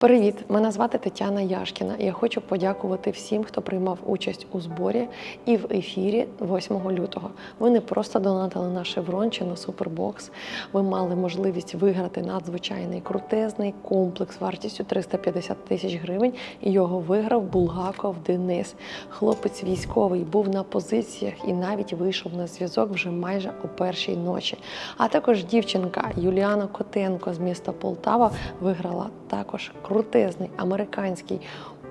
Привіт! Мене звати Тетяна Яшкіна. Я хочу подякувати всім, хто приймав участь у зборі і в ефірі 8 лютого. Ви не просто донатили на шеврон чи на супербокс. Ви мали можливість виграти надзвичайний крутезний комплекс вартістю 350 тисяч гривень. І його виграв Булгаков Денис. Хлопець військовий був на позиціях і навіть вийшов на зв'язок вже майже о першій ночі. А також дівчинка Юліана Котенко з міста Полтава виграла також крутезний американський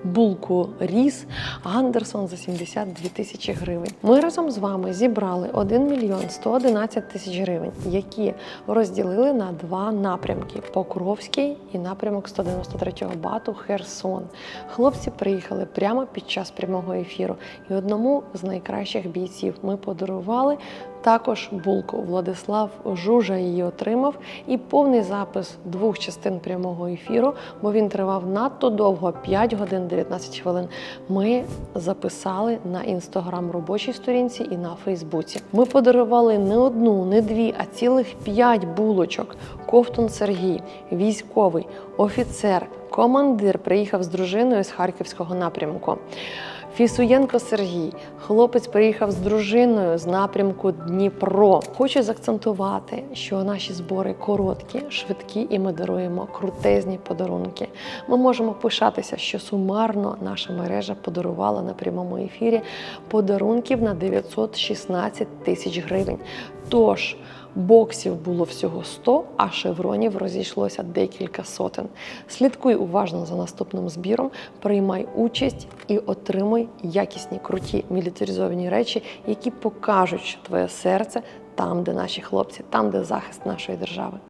булку ріс Андерсон за 72 тисячі гривень. Ми разом з вами зібрали 1 мільйон 111 тисяч гривень, які розділили на два напрямки: Покровський і напрямок 193-го бату Херсон. Хлопці приїхали прямо під час прямого ефіру, і одному з найкращих бійців ми подарували також булку. Владислав Жужа її отримав, і повний запис двох частин прямого ефіру, бо він тривав надто довго 5 годин 19 хвилин. Ми записали на інстаграм робочій сторінці і на Фейсбуці. Ми подарували не одну, не дві, а цілих п'ять булочок. Ковтун Сергій, військовий, офіцер, командир приїхав з дружиною з харківського напрямку. Фісуєнко Сергій, хлопець приїхав з дружиною з напрямку Дніпро. Хочу заакцентувати, що наші збори короткі, швидкі, і ми даруємо крутезні подарунки. Ми можемо пишатися, що сумарно наша мережа подарувала на прямому ефірі подарунків на 916 тисяч гривень. Тож боксів було всього 100, а шевронів розійшлося декілька сотень. Слідкуй уважно за наступним збіром, приймай участь і отримай якісні, круті мілітаризовані речі, які покажуть, що твоє серце там, де наші хлопці, там, де захист нашої держави.